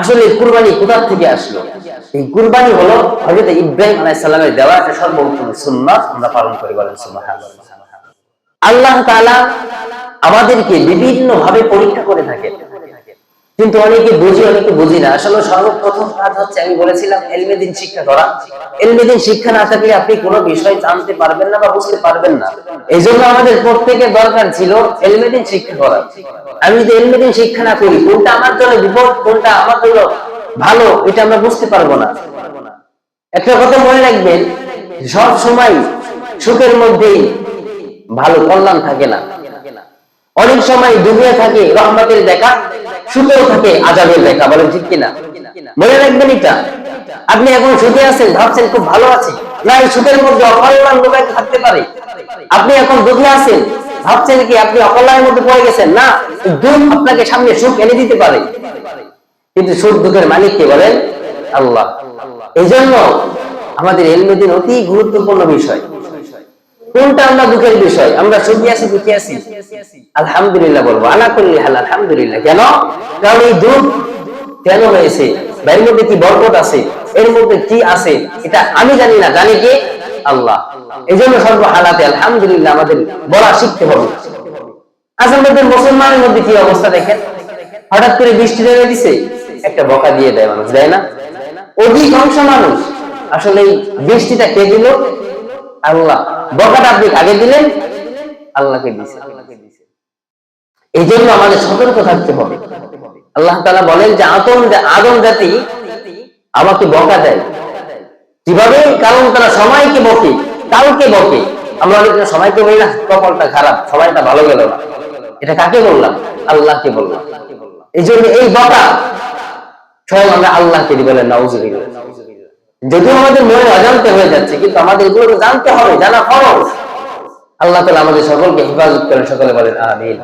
আসলে কুরবানি কোথা থেকে আসলো? এই কুরবানি হলো হজরত ইব্রাহিম আলাইহিস সালামের দেওয়া একটা সর্বোত্তম সুন্নাত, আমরা পালন করি বলেন আল্লাহ তাআলা আমাদেরকে বিভিন্ন ভাবে পরীক্ষা করে থাকেন। কিন্তু অনেকে বুঝি অনেকে বুঝি না। আসলে সর্বপ্রথম কাজ হচ্ছে, আমি বলেছিলাম, এলমেদিন শিক্ষা করা। এলমেদিন শিক্ষা না থাকলে আপনি কোনো বিষয় জানতে পারবেন না বা বুঝতে পারবেন না। এই জন্য আমাদের প্রত্যেকের দরকার ছিল এলমেদিন শিক্ষা করা। আমি যদি এলমেদিন শিক্ষা না করি, কোনটা আমার জন্য বিপদ, কোনটা আমার জন্য ভালো, এটা আমরা বুঝতে পারব না। একটা কথা মনে রাখবেন, সব সময় সুখের মধ্যেই ভালো, কল্যাণ থাকে না। অনেক সময় দুনিয়া থাকে, রহমতের দেখা, সুখেও থাকে, আজাবের দেখা, বলেন ঠিক কিনা? মনে রাখবেন এটা? আপনি এখন সুখে আছেন, ভাবছেন খুব ভালো আছে। না, এই সুখের মধ্যে অকল্যাণ লোক থাকতে পারে। আপনি এখন দুঃখে আছেন, ভাবছেন কি আপনি অকল্যাণের মধ্যে পড়ে গেছেন? না দুঃখ আপনাকে সামনে সুখ এনে দিতে পারে। কিন্তু সুখ দুঃখের মালিক কে বলেন? আল্লাহ। এই জন্য আমাদের এলমেদিন অতি গুরুত্বপূর্ণ বিষয়। কোনটা আমরা দুঃখের বিষয়? আমরা সুখী আছি দুঃখী আছি আলহামদুলিল্লাহ বলব। আনা করলি হাল, আলহামদুলিল্লাহ। কেন? কারণ এই দুঃখ কেন হয়েছে? এর মধ্যে কি বরকত আছে? এর মধ্যে কি আছে? এটা আমি জানি না। জানি কে? আল্লাহ। এই জন্য সর্ব হালাতে আলহামদুলিল্লাহ আমাদের বলা শিখতে হবে। আজ আমাদের মুসলমানের মধ্যে কি অবস্থা দেখেন? হঠাৎ করে বৃষ্টি নেমে দিছে, একটা বকা দিয়ে দেয় মানুষ, দেয় না? অধিকাংশ মানুষ আসলে এই বৃষ্টিটা কে দিল? আল্লাহ। বকাটা আপনি কাকে দিলেন? আল্লাহকে দিছে এই জন্য আমাদের সতর্ক থাকতে হবে। আল্লাহ তাআলা বলেন যে, আদম আদম জাতি আমাকে বকা দেয়। কীভাবে? কারণ তারা সময়কে বকে কালকে বকে। আমরা অনেক সময়কে বলি না, কপালটা খারাপ সময়টা ভালো গেল না। এটা কাকে বললাম? আল্লাহকে বললাম। এই জন্য এই বকা স্বয়ং আমরা আল্লাহকে দিই বলেন নাউজুবিল্লাহ। যদিও আমাদের মনে অজান্তে হয়ে যাচ্ছে, কিন্তু আমাদের এগুলো জানতে হবে, জানা ফরজ। আল্লাহ তালা আমাদের সকলকে হেফাজত করেন, সকলে বলেন, আমিন।